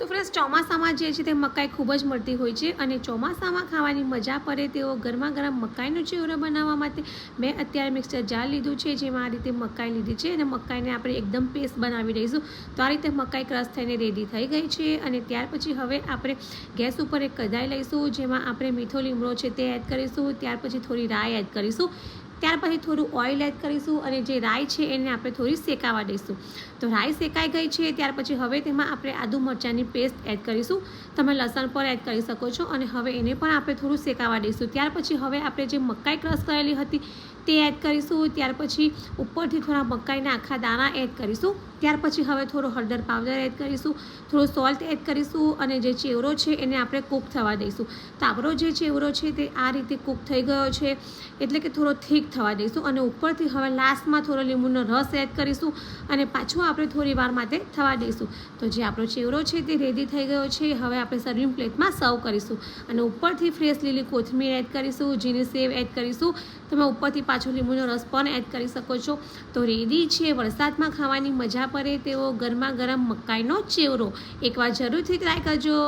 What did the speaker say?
તો ફ્રેન્ડ્સ ચોમાસામાં જે છે તે મકાઈ ખૂબ જ મળતી હોય છે અને ચોમાસામાં ખાવાની મજા પડે તેવો ગરમા ગરમ મકાઈનો ચેવરો બનાવવા માટે મેં અત્યારે મિક્સર જાર લીધું છે, જેમાં આ રીતે મકાઈ લીધી છે અને મકાઈને આપણે એકદમ પેસ્ટ બનાવી દઈશું. તો આ રીતે મકાઈ ક્રશ થઈને રેડી થઈ ગઈ છે અને ત્યાર પછી હવે આપણે ગેસ ઉપર એક કઢાઈ લઈશું, જેમાં આપણે મીઠો લીમડો છે તે એડ કરીશું, ત્યાર પછી થોડી રાય એડ કરીશું. ત્યાર પછી થોડું ઓઇલ એડ કરીશું અને જે રાઈ છે એને આપણે થોડી શેકાવા દઈશું. તો રાઈ શેકાઈ ગઈ છે, ત્યાર પછી હવે તેમાં આપણે આદુ મરચાંની પેસ્ટ એડ કરીશું. તમે લસણ પણ એડ કરી શકો છો અને હવે એને પણ આપણે થોડું શેકાવા દઈશું. ત્યાર પછી હવે આપણે જે મકાઈ ક્રશ કરેલી હતી તે એડ કરીશું. ત્યાર પછી ઉપરથી થોડા મકાઈના આખા દાણા એડ કરીશું. ત્યાર પછી હવે થોડો હળદર પાવડર એડ કરીશું. થોડો સોલ્ટ એડ કરીશું અને જે ચેવરો છે એને આપણે કૂક થવા દઈશું. તો આપણો જે ચેવરો છે તે આ રીતે કૂક થઈ ગયો છે. એટલે કે થોડો થીક થવા દઈશું અને ઉપરથી હવે લાસ્ટમાં થોડો લીંબુનો રસ એડ કરીશું અને પાછું આપણે થોડી વાર માટે થવા દઈશું. તો જે આપણો ચેવડો છે તે રેડી થઈ ગયો છે, હવે આપણે સર્વિંગ પ્લેટમાં સર્વ કરીશું. અને ઉપરથી ફ્રેશ લીલી કોથમીર એડ કરીશું જીની સેવ એડ કરીશું. તમે ઉપરથી પાછો લીંબુનો રસ પણ એડ કરી શકો છો. તો રેડી છે, વરસાદમાં ખાવાની મજા પડે તેવો ગરમા ગરમ મકાઈનો ચેવરો એકવાર જરૂરથી ટ્રાય કરજો.